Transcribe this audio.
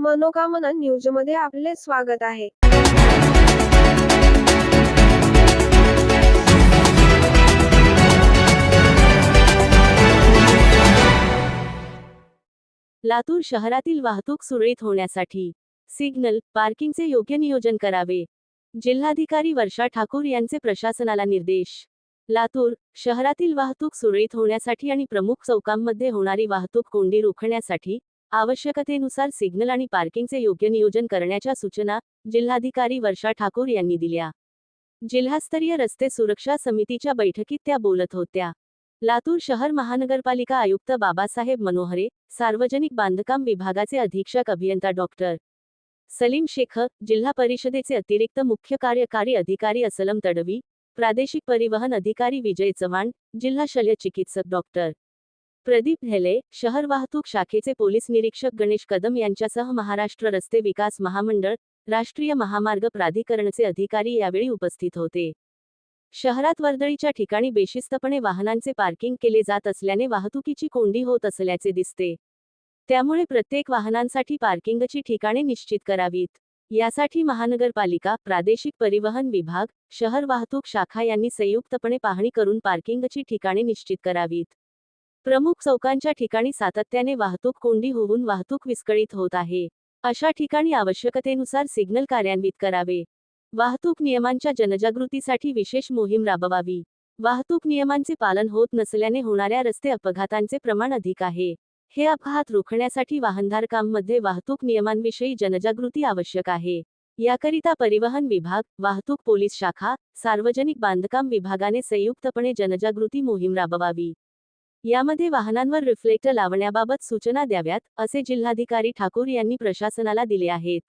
मनोकामना न्यूजमध्ये आपले स्वागत आहे. लातूर शहरातील वाहतूक सुरळीत होण्यासाठी सिग्नल पार्किंगचे योग्य नियोजन करावे. जिल्हाधिकारी वर्षा ठाकूर यांचे प्रशासनाला निर्देश. लातूर शहरातील वाहतूक सुरळीत होण्यासाठी आणि प्रमुख चौकांमध्ये होणारी वाहतूक कोंडी रोखण्यासाठी आवश्यकतेनुसार सिग्नल आणि पार्किंगचे योग्य नियोजन करण्याच्या सूचना जिल्हाधिकारी वर्षा ठाकूर यांनी दिल्या. जिल्हास्तरीय रस्ते सुरक्षा समितीच्या बैठकीत त्या बोलत होत्या. लातूर शहर महानगरपालिका आयुक्त बाबासाहेब मनोहरे सार्वजनिक बांधकाम विभागाचे अधीक्षक अभियंता डॉक्टर सलीम शेख जिल्हा परिषदेचे अतिरिक्त मुख्य कार्यकारी अधिकारी असलम तडवी प्रादेशिक परिवहन अधिकारी विजय चव्हाण जिल्हा शल्य चिकित्सक डॉक्टर प्रदीप हेले शहर वाहतूक शाखेचे पोलीस निरीक्षक गणेश कदम यांच्यासह महाराष्ट्र रस्ते विकास महामंडळ राष्ट्रीय महामार्ग प्राधिकरणचे अधिकारी यावेळी उपस्थित होते. शहरात वर्दळीच्या ठिकाणी बेशिस्तपणे वाहनांचे पार्किंग केले जात असल्याने वाहतुकीची कोंडी होत असल्याचे दिसते. त्यामुळे प्रत्येक वाहनांसाठी पार्किंगची ठिकाणे निश्चित करावीत. यासाठी महानगरपालिका प्रादेशिक परिवहन विभाग शहर वाहतूक शाखा यांनी संयुक्तपणे पाहणी करून पार्किंगची ठिकाणे निश्चित करावीत. प्रमुख चौकांच्या ठिकाणी सातत्याने वाहतूक कोंडी होऊन वाहतूक विस्कळीत होत आहे. अशा ठिकाणी आवश्यकतेनुसार सिग्नल कार्यान्वित करावे. वाहतूक नियमांच्या जनजागृतीसाठी विशेष मोहीम राबवावी. वाहतूक नियमांचे पालन होत नसल्याने होणाऱ्या रस्ते अपघातांचे प्रमाण अधिक आहे. हे अपघात रोखण्यासाठी वाहनधारकांमध्ये वाहतूक नियमांविषयी जनजागृती आवश्यक आहे. याकरिता परिवहन विभाग वाहतूक पोलीस शाखा सार्वजनिक बांधकाम विभागाने संयुक्तपणे जनजागृती मोहीम राबवावी. यामध्ये वाहनांवर रिफ्लेक्टर लावण्याबाबत सूचना द्याव्यात असे जिल्हाधिकारी ठाकूर यांनी प्रशासनाला दिले आहेत.